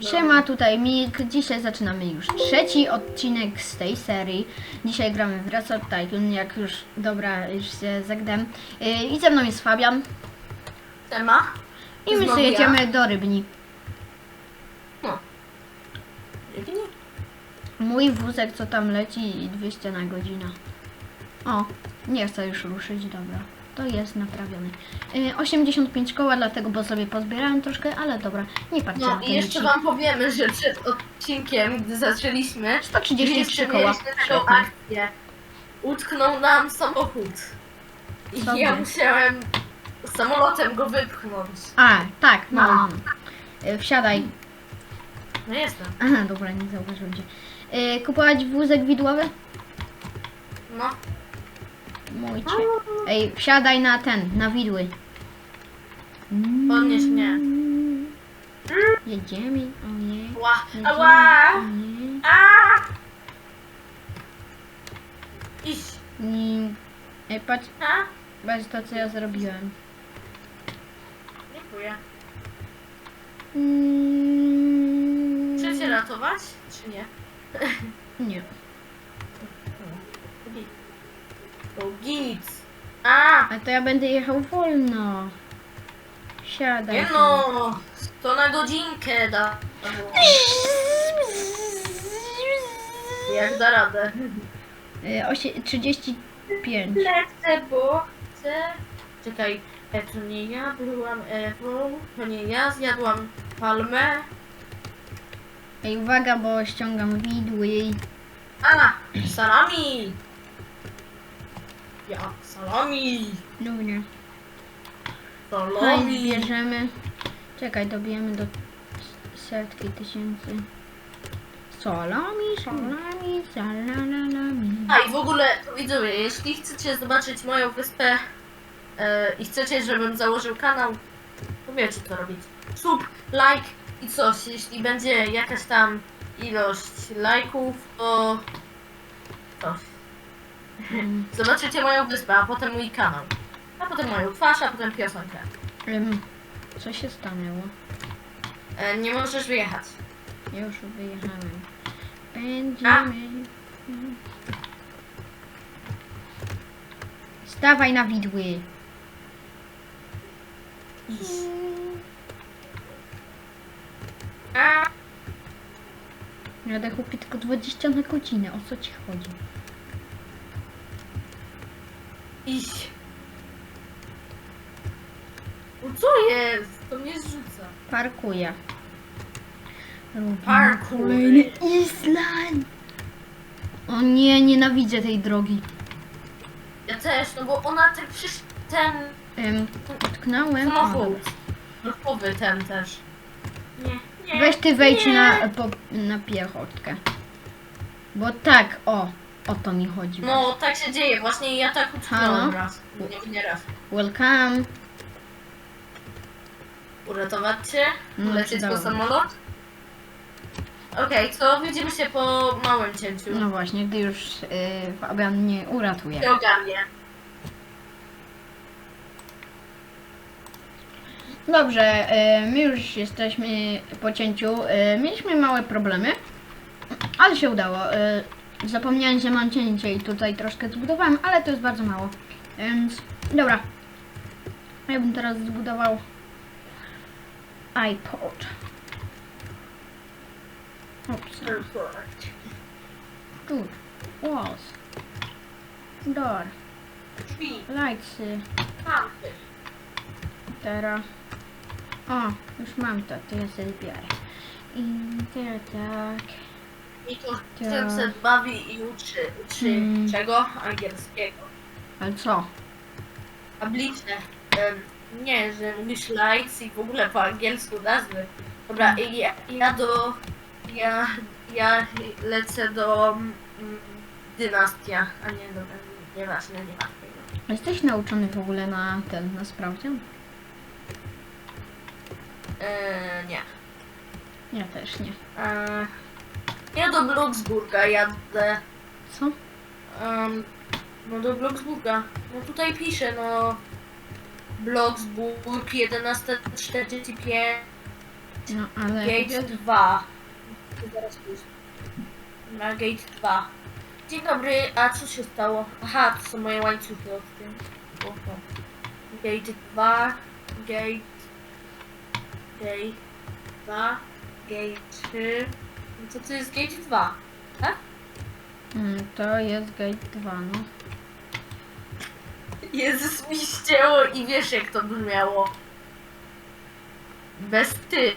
Siema, tutaj Mik. Dzisiaj zaczynamy już trzeci odcinek z tej serii. Dzisiaj gramy w Resort Tycoon, jak już, dobra, już się zagdem. Yy, I ze mną jest Fabian. Tema? I my sobie jedziemy do Rybni. No. Rybni? Mój wózek, co tam leci, i 200 na godzinę. O, nie chcę już ruszyć, dobra. To jest naprawiony. Yy, 85 koła, dlatego, bo sobie pozbierałem troszkę, ale dobra, nie patrzcie na No to i jeszcze licznik. wam powiemy, że przed odcinkiem, gdy zaczęliśmy, 133 jeszcze koła. mieliśmy taką Świetnie. akcję. Utknął nam samochód. I ja musiałem samolotem go wypchnąć. A, tak, no, No. wsiadaj. No jestem. Aha, dobra, nie zauważyłem cię. Yy, kupować wózek widłowy? No. Mój cię. Ej, wsiadaj na ten, na widły. Podnieś mnie. Jedziemy, o nie. Ła. Jedziemy, Ała! A! Iść. Nie. Ej, patrz, A? patrz to, co ja zrobiłem. Dziękuję. Mm, Chcecie ratować, czy nie? Nie. To git. A! A to ja będę jechał wolno. Siadaj. Nie no! To na godzinkę da. Jak da radę. Yy, osie- 35. Lecę, bo chcę... Czekaj, e, to nie ja byłam Ewą, to nie ja zjadłam palmę. Ej, uwaga, bo ściągam widły. A! Salami! Ja, salami! Dobra. Hajs Salami! bierzemy. Czekaj, dobijemy do setki tysięcy. Salami, salami, salalami. A i w ogóle, widzowie, jeśli chcecie zobaczyć moją wyspę e, i chcecie, żebym założył kanał, to wiecie co robić. Sub, like i coś. Jeśli będzie jakaś tam ilość lajków, to coś. Zobaczycie moją wyspę, a potem mój kanał. A potem moją twarz, a potem piosenkę. em, co się stanęło? E, nie możesz wyjechać. Ja już wyjechałem. Będziemy. Stawaj na widły. A, Jadę chłopie tylko 20 na godzinę. O co ci chodzi? Idź. No co jest? To mnie zrzuca. Parkuję. Robimy. Kolejny Island. O nie, nienawidzę tej drogi. Ja też, no bo ona tak przecież ten Ym, utknąłem. O, samochód. Ruchowy ten też. Nie, nie. Weź ty wejdź nie. na, po, na piechotkę. Bo tak, o, o to mi chodzi. No, tak się dzieje. Właśnie ja tak utknąłem Halo? raz. Nie, nie raz. Welcome. Uratować cię? No, Lecieć po przydałoby. samolot? Okej, to widzimy się po małym cięciu. No właśnie, gdy już yy, Fabian mnie uratuje. Nie ogarnię. Dobrze, yy, my już jesteśmy po cięciu. Yy, mieliśmy małe problemy, ale się udało. Yy, zapomniałem, że mam cięcie i tutaj troszkę zbudowałem, ale to jest bardzo mało. Więc, dobra. Ja bym teraz zbudował iPod. Oops. Good. Walls. Door. Lights. Teraz. O, już mam to, to ja sobie biorę. I teraz tak. I tu Tak. se bawi i uczy. Uczy Hmm. czego? Angielskiego. Ale co? Tabliczne. Em, nie, że mówisz lights i w ogóle po angielsku nazwy. Dobra, i ja, ja do... Ja, ja lecę do mm, dynastia, a nie do... Nieważne, nieważne. Jesteś nauczony w ogóle na ten, na sprawdzian? Eee, nie. Ja też nie. Eee, ja do Bloksburga jadę. Co? Um, no do Bloksburga. No tutaj pisze, no... Bloksburg 1145 No, ale... Gate 2. Zaraz pójdę. Na gate 2. Dzień dobry, a co się stało? Aha, to są moje łańcuchy od tym. Oho. Gate 2, gate... Gate 2, gate 3. No to to jest gate 2, tak? Mm, To jest gate 2, no. Jezus mi ścięło i wiesz jak to brzmiało. Bez ty.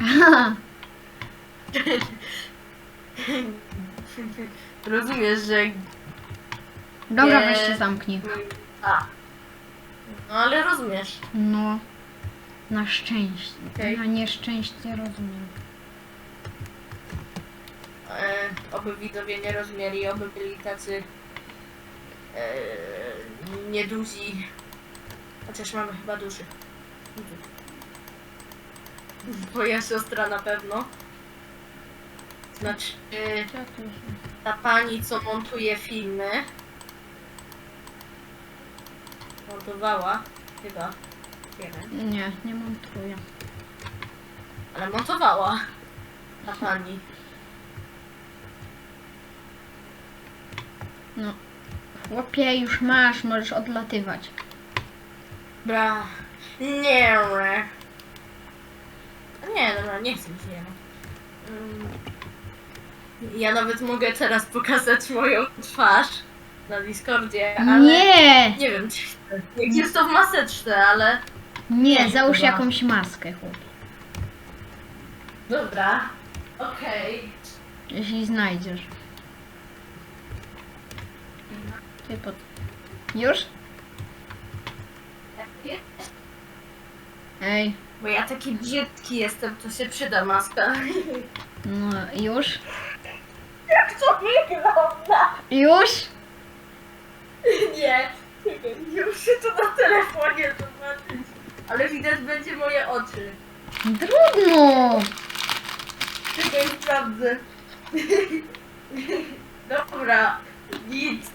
Rozumiesz, że Dobra, weź się zamknij. A. No ale rozumiesz. No. Na szczęście. Okej. Na nieszczęście rozumiem. E, oby widzowie nie rozumieli, oby byli tacy e, nieduzi. Chociaż mamy chyba duży. Moja siostra na pewno. Znaczy, Co tu się... ta pani, co montuje filmy. Montowała, chyba. Nie wiem. Nie, nie montuję. Ale montowała. Ta pani. No. Chłopie, już masz, możesz odlatywać. Bra. Nie. Nie, dobra, nie chcę mi się. Mm. Ja nawet mogę teraz pokazać moją twarz na Discordzie, ale Nie! nie wiem, czy chcę. Jak jest to w maseczce, ale Nie, załóż chyba. jakąś maskę, chłopie. dobra. Okej. Jeśli znajdziesz. Ty pod... Już? Ej, Bo ja taki brzydki jestem, to się przyda maska. no już? Jak to wygląda? Już? Nie. Czekaj, nie muszę to na telefonie zobaczyć. Ale widać będzie moje oczy. Trudno! Czekaj, sprawdzę. Dobra, nic.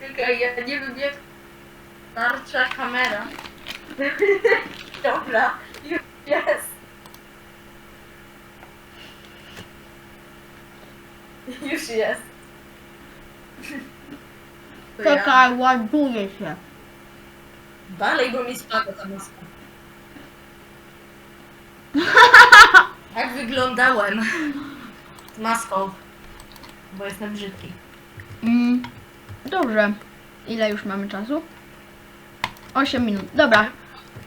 Czekaj, ja nie wiem jak kamera. Dobra, już jest. Już jest. To ja. Czekaj, ładuje się. Dalej, bo mi spada ta maska. Jak wyglądałem z maską, bo jestem brzydki. Mm, dobrze. Ile już mamy czasu? 8 minut. Dobra.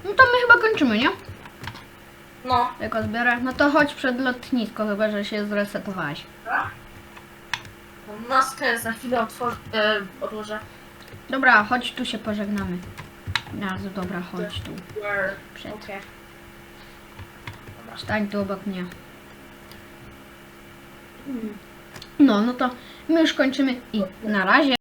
No to my chyba kończymy, nie? No, Jak odbiorę. No to chodź przed lotnisko, chyba że się zresetowałeś. maskę za chwilę otworzę, e, odłożę. Dobra, chodź tu się pożegnamy. Bardzo dobra, chodź tu. Przed. Stań tu obok mnie. No, no to my już kończymy i na razie.